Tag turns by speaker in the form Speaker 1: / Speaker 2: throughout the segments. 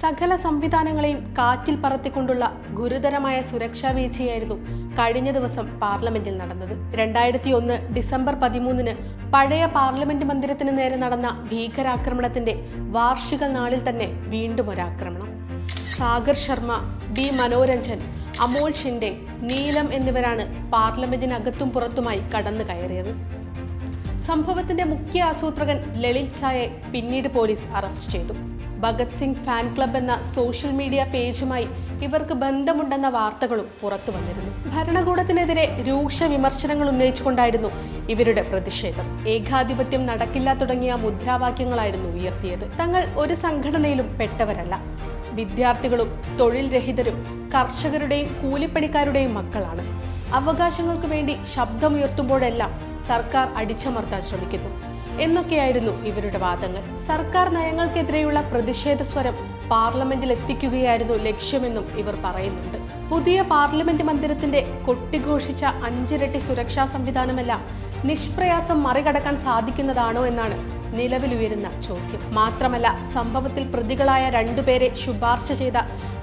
Speaker 1: സകല സംവിധാനങ്ങളെയും കാറ്റിൽ പറത്തിക്കൊണ്ടുള്ള ഗുരുതരമായ സുരക്ഷാ വീഴ്ചയായിരുന്നു കഴിഞ്ഞ ദിവസം പാർലമെന്റിൽ നടന്നത്. രണ്ടായിരത്തി ഒന്ന് ഡിസംബർ പതിമൂന്നിന് പഴയ പാർലമെന്റ് മന്ദിരത്തിന് നേരെ നടന്ന ഭീകരാക്രമണത്തിന്റെ വാർഷിക നാളിൽ തന്നെ വീണ്ടും ഒരാക്രമണം. സാഗർ ശർമ്മ ബി മനോരഞ്ജൻ അമോൾ ഷിൻഡെ നീലം എന്നിവരാണ് പാർലമെന്റിനകത്തും പുറത്തുമായി കടന്നു കയറിയത്. സംഭവത്തിന്റെ മുഖ്യ ആസൂത്രകൻ ലളിത് സായെ പിന്നീട് പോലീസ് അറസ്റ്റ് ചെയ്തു. ഭഗത് സിംഗ് ഫാൻ ക്ലബ് എന്ന സോഷ്യൽ മീഡിയ പേജുമായി ഇവർക്ക് ബന്ധമുണ്ടെന്ന വാർത്തകളും പുറത്തു വന്നിരുന്നു. ഭരണകൂടത്തിനെതിരെ രൂക്ഷ വിമർശനങ്ങൾ ഉന്നയിച്ചുകൊണ്ടായിരുന്നു ഇവരുടെ പ്രതിഷേധം. ഏകാധിപത്യം നടക്കില്ല തുടങ്ങിയ മുദ്രാവാക്യങ്ങളായിരുന്നു ഉയർത്തിയത്. തങ്ങൾ ഒരു സംഘടനയിലും പെട്ടവരല്ല. വിദ്യാർത്ഥികളും തൊഴിൽ രഹിതരും കർഷകരുടെയും കൂലിപ്പണിക്കാരുടെയും മക്കളാണ്. അവകാശങ്ങൾക്ക് വേണ്ടി ശബ്ദമുയർത്തുമ്പോഴെല്ലാം സർക്കാർ അടിച്ചമർത്താൻ ശ്രമിക്കുന്നു. എന്നൊക്കെയായിരുന്നു ഇവരുടെ വാദങ്ങൾ. സർക്കാർ നയങ്ങൾക്കെതിരെയുള്ള പ്രതിഷേധ സ്വരം പാർലമെന്റിൽ എത്തിക്കുകയായിരുന്നു ലക്ഷ്യമെന്നും ഇവർ പറയുന്നുണ്ട്. പുതിയ പാർലമെന്റ് മന്ദിരത്തിന്റെ കൊട്ടിഘോഷിച്ച അഞ്ചിരട്ടി സുരക്ഷാ സംവിധാനമെല്ലാം നിഷ്പ്രയാസം മറികടക്കാൻ സാധിക്കുന്നതാണോ എന്നാണ് നിലവിലുയരുന്ന ചോദ്യം. മാത്രമല്ല സംഭവത്തിൽ പ്രതികളായ രണ്ടുപേരെ ശുപാർശ ചെയ്ത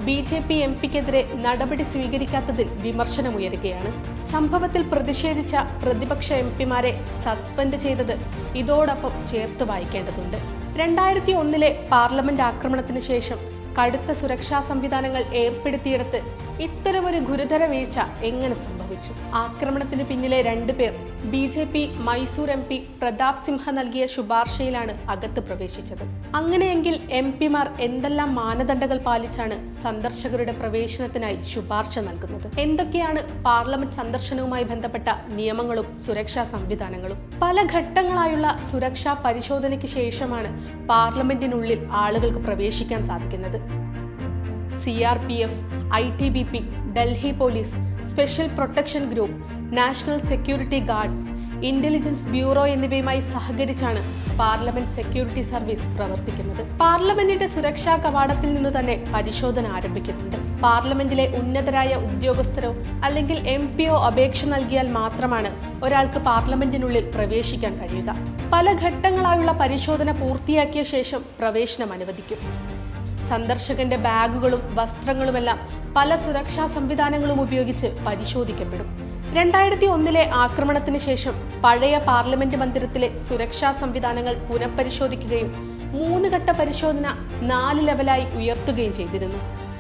Speaker 1: ബി ജെ പി എം പിക്കെതിരെ നടപടി സ്വീകരിക്കാത്തതിൽ വിമർശനമുയരുകയാണ്. സംഭവത്തിൽ പ്രതിഷേധിച്ച പ്രതിപക്ഷ എം പിമാരെ സസ്പെൻഡ് ചെയ്തത് ഇതോടൊപ്പം ചേർത്ത് വായിക്കേണ്ടതുണ്ട്. രണ്ടായിരത്തി ഒന്നിലെ പാർലമെന്റ് ആക്രമണത്തിന് ശേഷം കടുത്ത സുരക്ഷാ സംവിധാനങ്ങൾ ഏർപ്പെടുത്തിയെടുത്ത് ഇത്തരമൊരു ഗുരുതര വീഴ്ച എങ്ങനെ സംഭവിച്ചു? ആക്രമണത്തിന് പിന്നിലെ രണ്ടുപേർ B J P Mysore M P Pratap Simha നൽകിയ ശുപാർശയിലാണ് അകത്ത് പ്രവേശിച്ചത്. അങ്ങനെയെങ്കിൽ എം പിമാർ എന്തെല്ലാം മാനദണ്ഡങ്ങൾ പാലിച്ചാണ് സന്ദർശകരുടെ പ്രവേശനത്തിനായി ശുപാർശ നൽകുന്നത്? എന്തൊക്കെയാണ് പാർലമെന്റ് സന്ദർശനവുമായി ബന്ധപ്പെട്ട നിയമങ്ങളും സുരക്ഷാ സംവിധാനങ്ങളും? പല ഘട്ടങ്ങളായുള്ള സുരക്ഷാ പരിശോധനയ്ക്ക് ശേഷമാണ് പാർലമെന്റിനുള്ളിൽ ആളുകൾക്ക് പ്രവേശിക്കാൻ സാധിക്കുന്നത്. C R P F I T B P Delhi police special protection group national security guards intelligence bureau എന്നിവയുമായി സഹകരിച്ചാണ് പാർലമെന്റ് സെക്യൂരിറ്റി സർവീസ് പ്രവർത്തിക്കുന്നത്. പാർലമെന്റിന്റെ സുരക്ഷാ കവാടത്തിൽ നിന്ന് തന്നെ പരിശോധന ആരംഭിക്കുന്നുണ്ട്. പാർലമെന്റിലെ ഉന്നതരായ ഉദ്യോഗസ്ഥരോ അല്ലെങ്കിൽ എം പിയോ അപേക്ഷ നൽകിയാൽ മാത്രമാണ് ഒരാൾക്ക് പാർലമെന്റിനുള്ളിൽ പ്രവേശിക്കാൻ കഴിയുക. പല ഘട്ടങ്ങളായുള്ള പരിശോധന പൂർത്തിയാക്കിയ ശേഷം പ്രവേശനം അനുവദിക്കും. സന്ദർശകന്റെ ബാഗുകളും വസ്ത്രങ്ങളുമെല്ലാം പല സുരക്ഷാ സംവിധാനങ്ങളും ഉപയോഗിച്ച് പരിശോധിക്കപ്പെടും. രണ്ടായിരത്തി ഒന്നിലെ ആക്രമണത്തിന് ശേഷം പഴയ പാർലമെന്റ് മന്ദിരത്തിലെ സുരക്ഷാ സംവിധാനങ്ങൾ പുനഃപരിശോധിക്കുകയും മൂന്ന് ഘട്ട പരിശോധന നാല് ലെവലായി ഉയർത്തുകയും ചെയ്തിരുന്നു.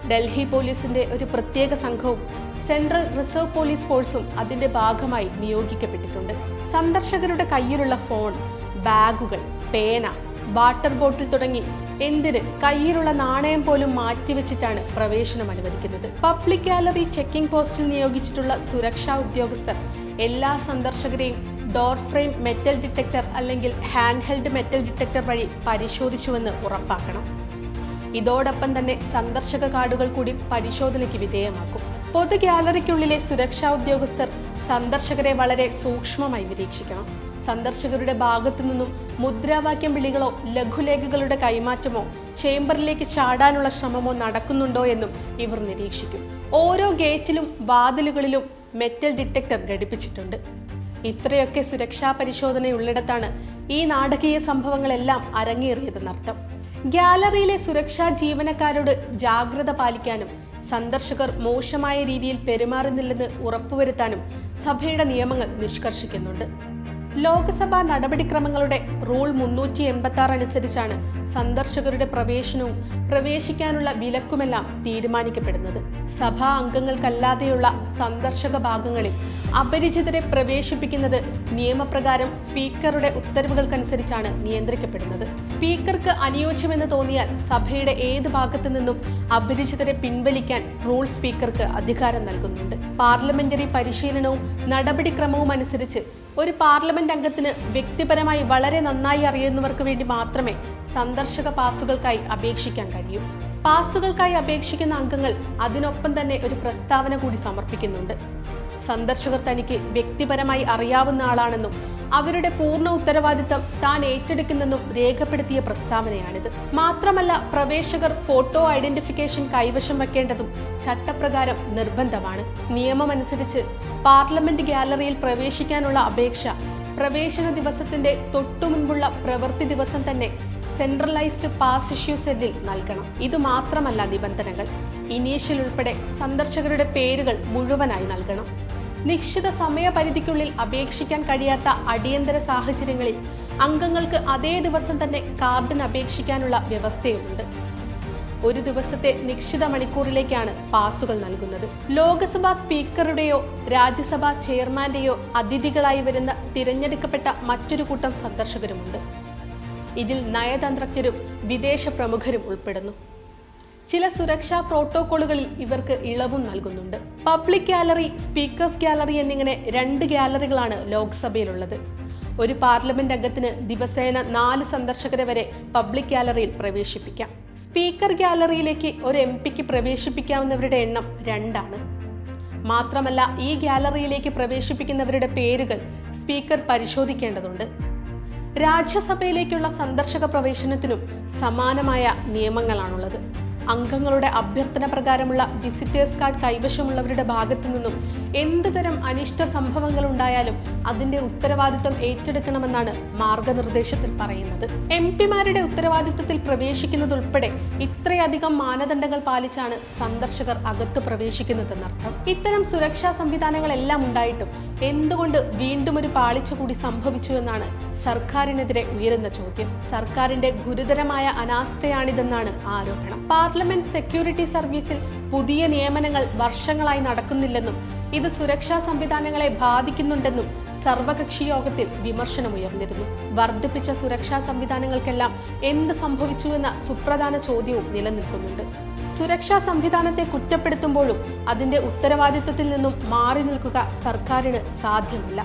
Speaker 1: ഡൽഹി പോലീസിന്റെ ഒരു പ്രത്യേക സംഘവും സെൻട്രൽ റിസർവ് പോലീസ് ഫോഴ്സും അതിന്റെ ഭാഗമായി നിയോഗിക്കപ്പെട്ടിട്ടുണ്ട്. സന്ദർശകരുടെ കയ്യിലുള്ള ഫോൺ ബാഗുകൾ പേന വാട്ടർ ബോട്ടിൽ തുടങ്ങി. എന്തിന്? കയ്യിലുള്ള നാണയം പോലും മാറ്റിവെച്ചിട്ടാണ് പ്രവേശനം അനുവദിക്കുന്നത്. പബ്ലിക് ഗാലറി ചെക്കിംഗ് പോസ്റ്റിൽ നിയോഗിച്ചിട്ടുള്ള സുരക്ഷാ ഉദ്യോഗസ്ഥർ എല്ലാ സന്ദർശകരെയും ഡോർ ഫ്രെയിം മെറ്റൽ ഡിറ്റക്ടർ അല്ലെങ്കിൽ ഹാൻഡ് ഹെൽഡ് മെറ്റൽ ഡിറ്റക്ടർ വഴി പരിശോധിച്ചുവെന്ന് ഉറപ്പാക്കണം. ഇതോടൊപ്പം തന്നെ സന്ദർശക കാർഡുകൾ കൂടി പരിശോധനയ്ക്ക് വിധേയമാക്കും. പൊതു ഗ്യാലറിക്കുള്ളിലെ സുരക്ഷാ ഉദ്യോഗസ്ഥർ സന്ദർശകരെ വളരെ സൂക്ഷ്മമായി നിരീക്ഷിക്കണം. സന്ദർശകരുടെ ഭാഗത്തു നിന്നും മുദ്രാവാക്യം വിളികളോ ലഘുലേഖകളുടെ കൈമാറ്റമോ ചേംബറിലേക്ക് ചാടാനുള്ള ശ്രമമോ നടക്കുന്നുണ്ടോ എന്നും ഇവർ നിരീക്ഷിക്കും. ഓരോ ഗേറ്റിലും വാതിലുകളിലും മെറ്റൽ ഡിറ്റക്ടർ ഘടിപ്പിച്ചിട്ടുണ്ട്. ഇത്രയൊക്കെ സുരക്ഷാ പരിശോധനയുള്ളിടത്താണ് ഈ നാടകീയ സംഭവങ്ങളെല്ലാം അരങ്ങേറിയതെന്നർത്ഥം ഗാലറിയിലെ സുരക്ഷാ ജീവനക്കാരോട് ജാഗ്രത പാലിക്കാനും സന്ദർശകർ മോശമായ രീതിയിൽ പെരുമാറുന്നില്ലെന്ന് ഉറപ്പുവരുത്താനും സഭയുടെ നിയമങ്ങൾ നിഷ്കർഷിക്കുന്നുണ്ട്. ലോക്സഭാ നടപടിക്രമങ്ങളുടെ റൂൾ മുന്നൂറ്റി എൺപത്തി ആറ് അനുസരിച്ചാണ് സന്ദർശകരുടെ പ്രവേശനവും പ്രവേശിക്കാനുള്ള വിലക്കുമെല്ലാം തീരുമാനിക്കപ്പെടുന്നത്. സഭാ അംഗങ്ങൾക്കല്ലാതെയുള്ള സന്ദർശക ഭാഗങ്ങളിൽ അപരിചിതരെ പ്രവേശിപ്പിക്കുന്നത് നിയമപ്രകാരം സ്പീക്കറുടെ ഉത്തരവുകൾക്കനുസരിച്ചാണ് നിയന്ത്രിക്കപ്പെടുന്നത്. സ്പീക്കർക്ക് അനുയോജ്യമെന്ന് തോന്നിയാൽ സഭയുടെ ഏത് ഭാഗത്തു നിന്നും അപരിചിതരെ പിൻവലിക്കാൻ റൂൾ സ്പീക്കർക്ക് അധികാരം നൽകുന്നുണ്ട്. പാർലമെന്ററി പരിശീലനവും നടപടിക്രമവും അനുസരിച്ച് ഒരു പാർലമെന്റ് അംഗത്തിന് വ്യക്തിപരമായി വളരെ നന്നായി അറിയുന്നവർക്ക് വേണ്ടി മാത്രമേ സന്ദർശക പാസുകൾക്കായി അപേക്ഷിക്കാൻ കഴിയൂ. പാസുകൾക്കായി അപേക്ഷിക്കുന്ന അംഗങ്ങൾ അതിനൊപ്പം തന്നെ ഒരു പ്രസ്താവന കൂടി സമർപ്പിക്കുന്നുണ്ട്. സന്ദർശകർ തനിക്ക് വ്യക്തിപരമായി അറിയാവുന്ന ആളാണെന്നും അവരുടെ പൂർണ ഉത്തരവാദിത്തം താൻ ഏറ്റെടുക്കുന്നെന്നും രേഖപ്പെടുത്തിയ പ്രസ്താവനയാണിത്. മാത്രമല്ല പ്രവേശകർ ഫോട്ടോ ഐഡന്റിഫിക്കേഷൻ കൈവശം വെക്കേണ്ടതും ചട്ടപ്രകാരം നിർബന്ധമാണ്. നിയമമനുസരിച്ച് പാർലമെന്റ് ഗ്യാലറിയിൽ പ്രവേശിക്കാനുള്ള അപേക്ഷ പ്രവേശന ദിവസത്തിന്റെ തൊട്ടുമുൻപുള്ള പ്രവൃത്തി ദിവസം തന്നെ സെൻട്രലൈസ്ഡ് പാസ് ഇഷ്യൂ സെല്ലിൽ നൽകണം. ഇതുമാത്രമല്ല നിബന്ധനകൾ. ഇനീഷ്യൽ ഉൾപ്പെടെ സന്ദർശകരുടെ പേരുകൾ മുഴുവനായി നൽകണം. നിശ്ചിത സമയപരിധിക്കുള്ളിൽ അപേക്ഷിക്കാൻ കഴിയാത്ത അടിയന്തര സാഹചര്യങ്ങളിൽ അംഗങ്ങൾക്ക് അതേ ദിവസം തന്നെ കാർഡിന് അപേക്ഷിക്കാനുള്ള വ്യവസ്ഥയുമുണ്ട്. ഒരു ദിവസത്തെ നിശ്ചിത മണിക്കൂറിലേക്കാണ് പാസുകൾ നൽകുന്നത്. ലോക്സഭാ സ്പീക്കറുടെയോ രാജ്യസഭാ ചെയർമാന്റെയോ അതിഥികളായി വരുന്ന തിരഞ്ഞെടുക്കപ്പെട്ട മറ്റൊരു കൂട്ടം സന്ദർശകരുമുണ്ട്. ഇതിൽ നയതന്ത്രജ്ഞരും വിദേശ പ്രമുഖരും ഉൾപ്പെടുന്നു. ചില സുരക്ഷാ പ്രോട്ടോക്കോളുകളിൽ ഇവർക്ക് ഇളവും നൽകുന്നുണ്ട്. പബ്ലിക് ഗാലറി സ്പീക്കേഴ്സ് ഗാലറി എന്നിങ്ങനെ രണ്ട് ഗാലറികളാണ് ലോക്സഭയിലുള്ളത്. ഒരു പാർലമെന്റ് അംഗത്തിന് ദിവസേന നാല് സന്ദർശകരെ വരെ പബ്ലിക് ഗാലറിയിൽ പ്രവേശിപ്പിക്കാം. സ്പീക്കർ ഗാലറിയിലേക്ക് ഒരു എം പിക്ക് പ്രവേശിപ്പിക്കാവുന്നവരുടെ എണ്ണം രണ്ടാണ്. മാത്രമല്ല ഈ ഗാലറിയിലേക്ക് പ്രവേശിപ്പിക്കുന്നവരുടെ പേരുകൾ സ്പീക്കർ പരിശോധിക്കേണ്ടതുണ്ട്. രാജ്യസഭയിലേക്കുള്ള സന്ദർശക പ്രവേശനത്തിനും സമാനമായ നിയമങ്ങളാണുള്ളത്. അംഗങ്ങളുടെ അഭ്യർത്ഥന പ്രകാരമുള്ള വിസിറ്റേഴ്സ് കാർഡ് കൈവശമുള്ളവരുടെ ഭാഗത്തു നിന്നും എന്ത് തരം അനിഷ്ട സംഭവങ്ങൾ ഉണ്ടായാലും അതിന്റെ ഉത്തരവാദിത്വം ഏറ്റെടുക്കണമെന്നാണ് മാർഗനിർദ്ദേശത്തിൽ പറയുന്നത്. എം പിമാരുടെ ഉത്തരവാദിത്വത്തിൽ പ്രവേശിക്കുന്നതുൾപ്പെടെ ഇത്രയധികം മാനദണ്ഡങ്ങൾ പാലിച്ചാണ് സന്ദർശകർ അകത്ത് പ്രവേശിക്കുന്നതെന്നർത്ഥം. ഇത്തരം സുരക്ഷാ സംവിധാനങ്ങളെല്ലാം ഉണ്ടായിട്ടും എന്തുകൊണ്ട് വീണ്ടും ഒരു പാളിച്ച കൂടി സംഭവിച്ചു എന്നാണ് സർക്കാരിനെതിരെ ഉയരുന്ന ചോദ്യം. സർക്കാരിന്റെ ഗുരുതരമായ അനാസ്ഥയാണിതെന്നാണ് ആരോപണം. പാർലമെന്റ് സെക്യൂരിറ്റി സർവീസിൽ പുതിയ നിയമനങ്ങൾ വർഷങ്ങളായി നടക്കുന്നില്ലെന്നും ഇത് സുരക്ഷാ സംവിധാനങ്ങളെ ബാധിക്കുന്നുണ്ടെന്നും സർവകക്ഷി യോഗത്തിൽ വിമർശനമുയർന്നിരുന്നു. വർദ്ധിപ്പിച്ച സുരക്ഷാ സംവിധാനങ്ങൾക്കെല്ലാം എന്ത് സംഭവിച്ചുവെന്ന സുപ്രധാന ചോദ്യവും നിലനിൽക്കുന്നുണ്ട്. സുരക്ഷാ സംവിധാനത്തെ കുറ്റപ്പെടുത്തുമ്പോഴും അതിന്റെ ഉത്തരവാദിത്വത്തിൽ നിന്നും മാറി നിൽക്കുക സർക്കാരിന് സാധ്യമല്ല.